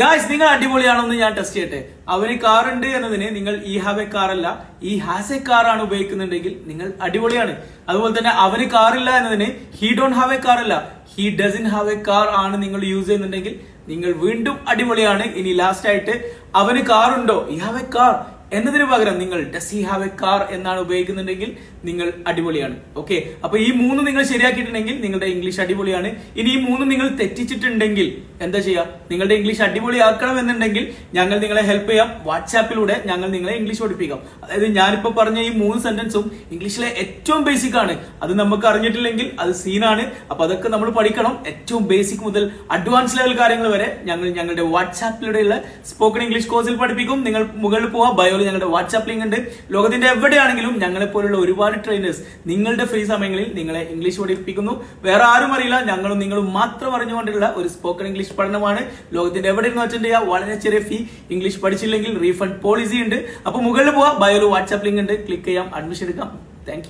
Guys നിങ്ങൾ അടിപൊളിയാണെന്ന് ഞാൻ test ചെയ്യട്ടെ. അവന് കാർ ഉണ്ട് എന്നതിന് നിങ്ങൾ ഈ ഹാവ് എ കാർ അല്ല ഈ ഹാസ് എ കാർ ആണ് ഉപയോഗിക്കുന്നുണ്ടെങ്കിൽ നിങ്ങൾ അടിപൊളിയാണ്. അതുപോലെ തന്നെ അവന് കാറില്ല എന്നതിന് he don't have a car അല്ല he doesn't have a car ആണ് നിങ്ങൾ യൂസ് ചെയ്യുന്നുണ്ടെങ്കിൽ നിങ്ങൾ വീണ്ടും അടിപൊളിയാണ്. ഇനി ലാസ്റ്റ് ആയിട്ട് അവന് കാർ ഉണ്ടോ? ഈ ഹാവ് എ കാർ എന്നതിന് പകരം നിങ്ങൾ does he have a car എന്നാണ് ഉപയോഗിക്കുന്നുണ്ടെങ്കിൽ നിങ്ങൾ അടിപൊളിയാണ്. ഓക്കെ അപ്പൊ ഈ മൂന്ന് നിങ്ങൾ ശരിയാക്കിയിട്ടുണ്ടെങ്കിൽ നിങ്ങളുടെ ഇംഗ്ലീഷ് അടിപൊളിയാണ്. ഇനി ഈ മൂന്ന് നിങ്ങൾ തെറ്റിച്ചിട്ടുണ്ടെങ്കിൽ എന്താ ചെയ്യുക നിങ്ങളുടെ ഇംഗ്ലീഷ് അടിപൊളിയാക്കണം എന്നുണ്ടെങ്കിൽ ഞങ്ങൾ നിങ്ങളെ ഹെൽപ്പ് ചെയ്യാം. വാട്സാപ്പിലൂടെ ഞങ്ങൾ നിങ്ങളെ ഇംഗ്ലീഷ് പഠിപ്പിക്കാം. അതായത് ഞാനിപ്പോ പറഞ്ഞ ഈ മൂന്ന് സെന്റൻസും ഇംഗ്ലീഷിലെ ഏറ്റവും ബേസിക് ആണ്. അത് നമുക്ക് അറിഞ്ഞിട്ടില്ലെങ്കിൽ അത് സീനാണ് അപ്പൊ അതൊക്കെ നമ്മൾ പഠിക്കണം. ഏറ്റവും ബേസിക് മുതൽ അഡ്വാൻസ് ലെവൽ കാര്യങ്ങൾ വരെ ഞങ്ങൾ ഞങ്ങളുടെ വാട്സാപ്പിലൂടെയുള്ള സ്പോക്കൺ ഇംഗ്ലീഷ് കോഴ്സിൽ പഠിപ്പിക്കും. നിങ്ങൾ മുകളിൽ പോവാ ബയോയിൽ ഞങ്ങളുടെ വാട്സാപ്പ് ലിങ്ക് ഉണ്ട്. ലോകത്തിന്റെ എവിടെയാണെങ്കിലും ഞങ്ങളെ പോലുള്ള ഒരുപാട് ട്രെയിനേഴ്സ് നിങ്ങളുടെ ഫ്രീ സമയങ്ങളിൽ നിങ്ങളെ ഇംഗ്ലീഷ് പഠിപ്പിക്കുന്നു വേറെ ആരും അറിയില്ല. ഞങ്ങളും നിങ്ങളും മാത്രം അറിഞ്ഞുകൊണ്ടുള്ള ഒരു സ്പോക്കൺ ഇംഗ്ലീഷ് പഠനമാണ്. ലോകത്തിന്റെ എവിടെ ഇരുന്ന് അറ്റൻഡ് ചെയ്യുക വളരെ ചെറിയ ഫീ ഇംഗ്ലീഷ് പഠിച്ചില്ലെങ്കിൽ റീഫണ്ട് പോളിസി ഉണ്ട്. അപ്പൊ മുകളിൽ പോവാ. ബയോയിൽ വാട്സാപ്പ് ലിങ്ക് ഉണ്ട്. ക്ലിക്ക് ചെയ്യാം. അഡ്മിഷൻ എടുക്കാം. താങ്ക്